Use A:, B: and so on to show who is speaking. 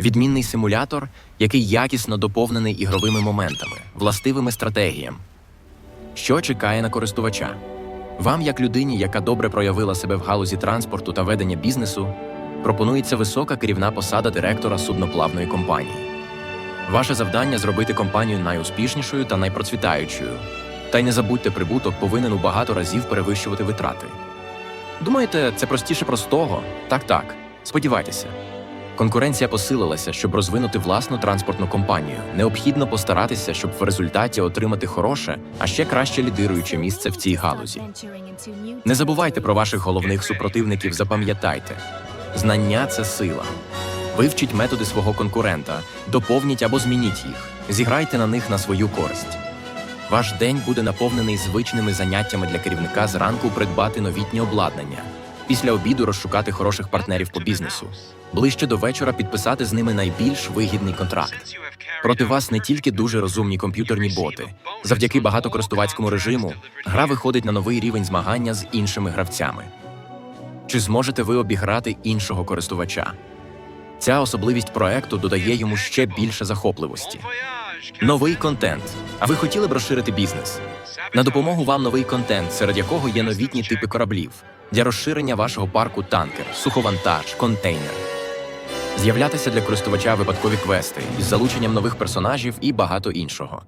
A: Відмінний симулятор, який якісно доповнений ігровими моментами, властивими стратегіям. Що чекає на користувача? Вам, як людині, яка добре проявила себе в галузі транспорту та ведення бізнесу, пропонується висока керівна посада директора судноплавної компанії. Ваше завдання зробити компанію найуспішнішою та найпроцвітаючою. Та й не забудьте, прибуток повинен у багато разів перевищувати витрати. Думаєте, це простіше простого? Так, так. Сподівайтеся. Конкуренція посилилася, щоб розвинути власну транспортну компанію. Необхідно постаратися, щоб в результаті отримати хороше, а ще краще лідируюче місце в цій галузі. Не забувайте про ваших головних супротивників, запам'ятайте. Знання це сила. Вивчіть методи свого конкурента, доповніть або змініть їх, зіграйте на них на свою користь. Ваш день буде наповнений звичними заняттями для керівника зранку придбати новітнє обладнання, після обіду розшукати хороших партнерів по бізнесу, ближче до вечора підписати з ними найбільш вигідний контракт. Проти вас не тільки дуже розумні комп'ютерні боти. Завдяки багатокористувацькому режиму гра виходить на новий рівень змагання з іншими гравцями. Чи зможете ви обіграти іншого користувача? Ця особливість проекту додає йому ще більше захопливості. Новий контент. А ви хотіли б розширити бізнес? На допомогу вам новий контент, серед якого є новітні типи кораблів для розширення вашого парку танкер, суховантаж, контейнер. З'являтися для користувача випадкові квести із залученням нових персонажів і багато іншого.